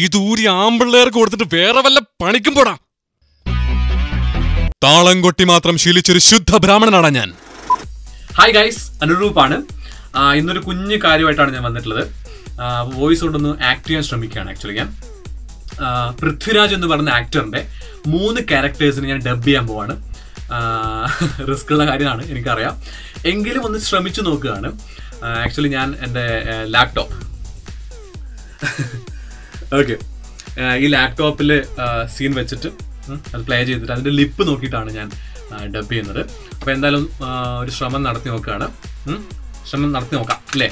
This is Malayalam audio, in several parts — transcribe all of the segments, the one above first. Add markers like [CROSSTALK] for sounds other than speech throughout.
ദൂരി ആമ്പിള്ളേർക്ക് കൊടുത്തിട്ട് വേറെ വല്ല പണിക്കും പോടാ. താളം കൊട്ടി മാത്രം ശീലിച്ചൊരു ശുദ്ധ ബ്രാഹ്മണനാണ് ഞാൻ. ഹായ് ഗൈസ് അനുരൂപാണ്. ഇന്നൊരു കുഞ്ഞു കാര്യമായിട്ടാണ് ഞാൻ വന്നിട്ടുള്ളത്. വോയിസ് കൊണ്ടൊന്ന് ആക്ട് ചെയ്യാൻ ശ്രമിക്കുകയാണ് ആക്ച്വലി ഞാൻ. പൃഥ്വിരാജ് എന്ന് പറയുന്ന ആക്ടറിന്റെ മൂന്ന് ക്യാരക്ടേഴ്സിന് ഞാൻ ഡബ് ചെയ്യാൻ പോവാണ്. റിസ്ക് ഉള്ള കാര്യമാണ് എനിക്കറിയാം. എങ്കിലും ഒന്ന് ശ്രമിച്ചു നോക്കുകയാണ്. ആക്ച്വലി ഞാൻ എന്റെ ലാപ്ടോപ്പ് ഓക്കെ ഈ ലാപ്ടോപ്പിൽ സീൻ വെച്ചിട്ട് അത് പ്ലേ ചെയ്തിട്ട് അതിന്റെ ലിപ്പ് നോക്കിയിട്ടാണ് ഞാൻ ഡബ് ചെയ്യുന്നത്. അപ്പോൾ എന്തായാലും ഒരു ശ്രമം നടത്തി നോക്കുകയാണ്. ശ്രമം നടത്തി നോക്കാം അല്ലേ?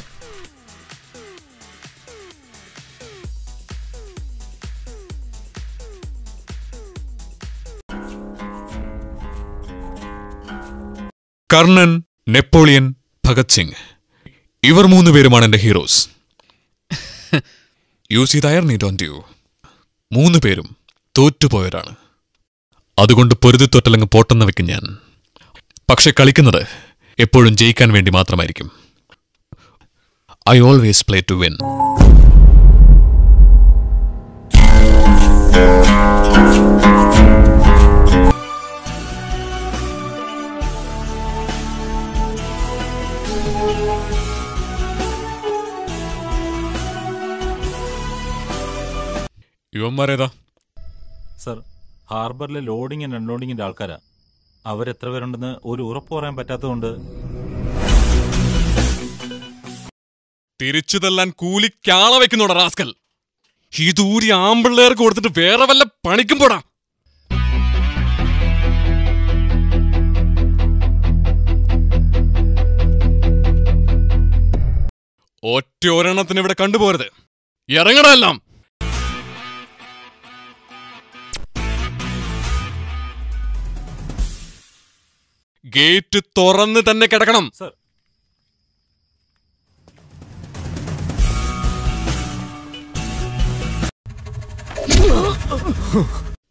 കർണൻ നെപ്പോളിയൻ ഭഗത് സിംഗ്. ഇവർ മൂന്ന് പേരുമാണ് എന്റെ ഹീറോസ് [LAUGHS] യൂസ് സി തയർ നീ ഡോണ്ട് യു മൂന്ന് പേരും തോറ്റുപോയവരാണ്. അതുകൊണ്ട് പൊരുതിത്തൊറ്റലങ്ങ് പോട്ടെന്ന് വെക്കും ഞാൻ. പക്ഷെ കളിക്കുന്നത് എപ്പോഴും ജയിക്കാൻ വേണ്ടി മാത്രമായിരിക്കും. I always play to win യുവന്മാരേതാ sir ഹാർബറിലെ ലോഡിംഗ് ആൻഡ് അൺലോഡിങ്ങിന്റെ ആൾക്കാരാ. അവരെത്ര പേരുണ്ടെന്ന് ഒരു ഉറപ്പ് പറയാൻ പറ്റാത്തതുകൊണ്ട് തിരിച്ചു തല്ലാൻ കാള വെക്കുന്നോടാ റാസ്കൽ. ഈ ദൂരി ആമ്പിള്ളേർക്ക് കൊടുത്തിട്ട് വേറെ വല്ല പണിക്കും പോടാ. ഒറ്റ ഒരെണ്ണത്തിന് ഇവിടെ കണ്ടുപോരുത്. ഇറങ്ങടാ എല്ലാം. ഗേറ്റ് തുറന്ന് തന്നെ കിടക്കണം. സർ.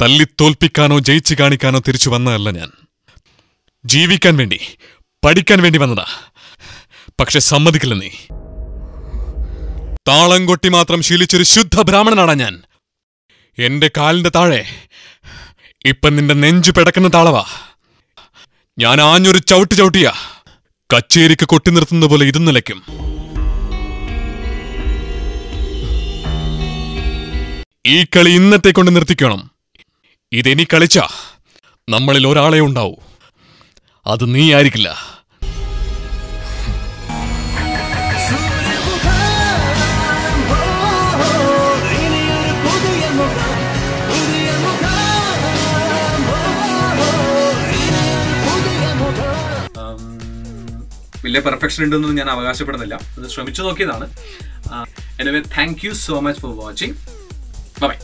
തല്ലിത്തോൽപ്പിക്കാനോ ജയിച്ചു കാണിക്കാനോ തിരിച്ചു വന്നതല്ല ഞാൻ. ജീവിക്കാൻ വേണ്ടി പഠിക്കാൻ വേണ്ടി വന്നതാ. പക്ഷെ സമ്മതിക്കില്ല നീ. താളം കൊട്ടി മാത്രം ശീലിച്ചൊരു ശുദ്ധ ബ്രാഹ്മണനാണ് ഞാൻ. എന്റെ കാലിന്റെ താഴെ ഇപ്പൊ നിന്റെ നെഞ്ചു പിടക്കുന്ന താളവാ. ഞാൻ ആഞ്ഞൊരു ചവിട്ട് ചവിട്ടിയ. കച്ചേരിക്ക് കൊട്ടി നിർത്തുന്ന പോലെ ഇതും നിലയ്ക്കും. ഈ കളി ഇന്നത്തെ കൊണ്ട് നിർത്തിക്കണം. ഇതെനി കളിച്ച നമ്മളിൽ ഒരാളെ ഉണ്ടാവൂ. അത് നീ ആയിരിക്കില്ല. വലിയ പെർഫെക്ഷൻ ഉണ്ടെന്ന് ഞാൻ അവകാശപ്പെടുന്നില്ല. അത് ശ്രമിച്ചു നോക്കിയതാണ്. Anyway thank you so much for watching bye